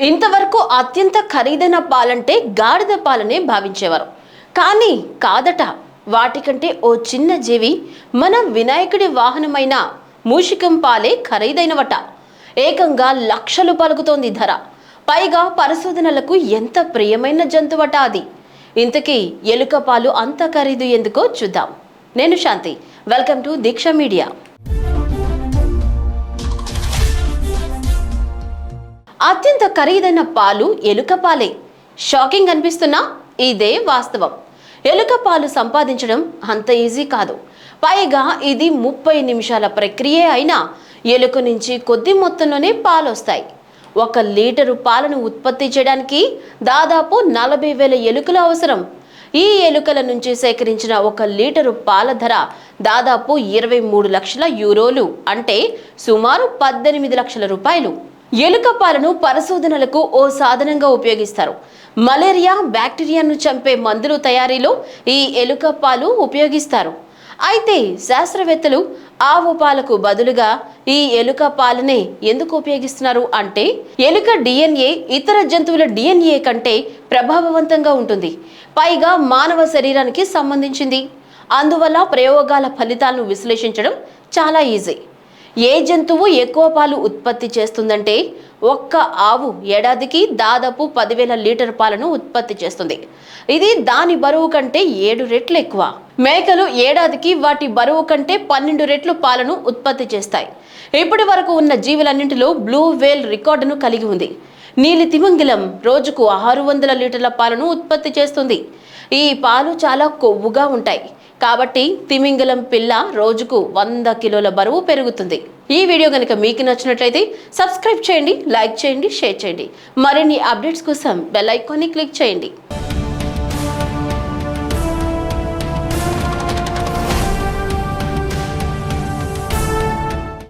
ఇంతవరకు అత్యంత ఖరీదైన పాలంటే గాడిద పాలనే భావించేవారు. కానీ కాదట వాటికంటే ఓ చిన్న జీవి మన వినాయకుడి వాహనమైన మూషికం పాలే ఖరీదైనవట. ఏకంగా లక్షలు పలుకుతోంది ధర. పైగా పరిశోధనలకు ఎంత ప్రియమైన జంతువట అది. ఇంతకీ ఎలుక పాలు అంత ఖరీదు ఎందుకో చూద్దాం. నేను Shanti welcome to Deeksha media. అత్యంత ఖరీదైన పాలు ఎలుక పాలే. షాకింగ్ అనిపిస్తున్నా ఇదే వాస్తవం. ఎలుక పాలు సంపాదించడం అంత ఈజీ కాదు. పైగా ఇది ముప్పై నిమిషాల ప్రక్రియే అయినా ఎలుక నుంచి కొద్ది మొత్తంలోనే పాలు వస్తాయి ఒక లీటరు పాలను ఉత్పత్తి చేయడానికి దాదాపు నలభై వేల ఎలుకలు అవసరం. ఈ ఎలుకల నుంచి సేకరించిన ఒక లీటరు పాల ధర దాదాపు ఇరవై మూడు లక్షల యూరోలు అంటే సుమారు పద్దెనిమిది లక్షల రూపాయలు. ఎలుక పాలను పరిశోధనలకు ఓ సాధనంగా ఉపయోగిస్తారు. మలేరియా బ్యాక్టీరియాను చంపే మందులు తయారీలో ఈ ఎలుక పాలు ఉపయోగిస్తారు. అయితే శాస్త్రవేత్తలు ఆవు పాలకు బదులుగా ఈ ఎలుక పాలనే ఎందుకు ఉపయోగిస్తున్నారు అంటే ఎలుక డిఎన్ఏ ఇతర జంతువుల డిఎన్ఏ కంటే ప్రభావవంతంగా ఉంటుంది. పైగా మానవ శరీరానికి సంబంధించింది. అందువల్ల ప్రయోగాల ఫలితాలను విశ్లేషించడం చాలా ఈజీ. ఏ జంతువు ఎక్కువ పాలు ఉత్పత్తి చేస్తుందంటే ఒక్క ఆవు ఏడాదికి దాదాపు పదివేల లీటర్ పాలను ఉత్పత్తి చేస్తుంది. ఇది దాని బరువు కంటే ఏడు రెట్లు ఎక్కువ. మేకలు ఏడాదికి వాటి బరువు కంటే పన్నెండు రెట్లు పాలను ఉత్పత్తి చేస్తాయి. ఇప్పటి వరకు ఉన్న జీవులన్నింటిలో బ్లూ వేల్ రికార్డును కలిగి ఉంది. నీలి తిమింగిలం రోజుకు ఆరు వందల లీటర్ల పాలను ఉత్పత్తి చేస్తుంది. ఈ పాలు చాలా కొవ్వుగా ఉంటాయి. కాబట్టి తిమింగలం పిల్ల రోజుకు వంద కిలోల బరువు పెరుగుతుంది. ఈ వీడియో కనుక మీకు నచ్చినట్లయితే సబ్స్క్రైబ్ చేయండి లైక్ చేయండి షేర్ చేయండి. మరిన్ని అప్డేట్స్ కోసం బెల్ ఐకాన్ని క్లిక్ చేయండి.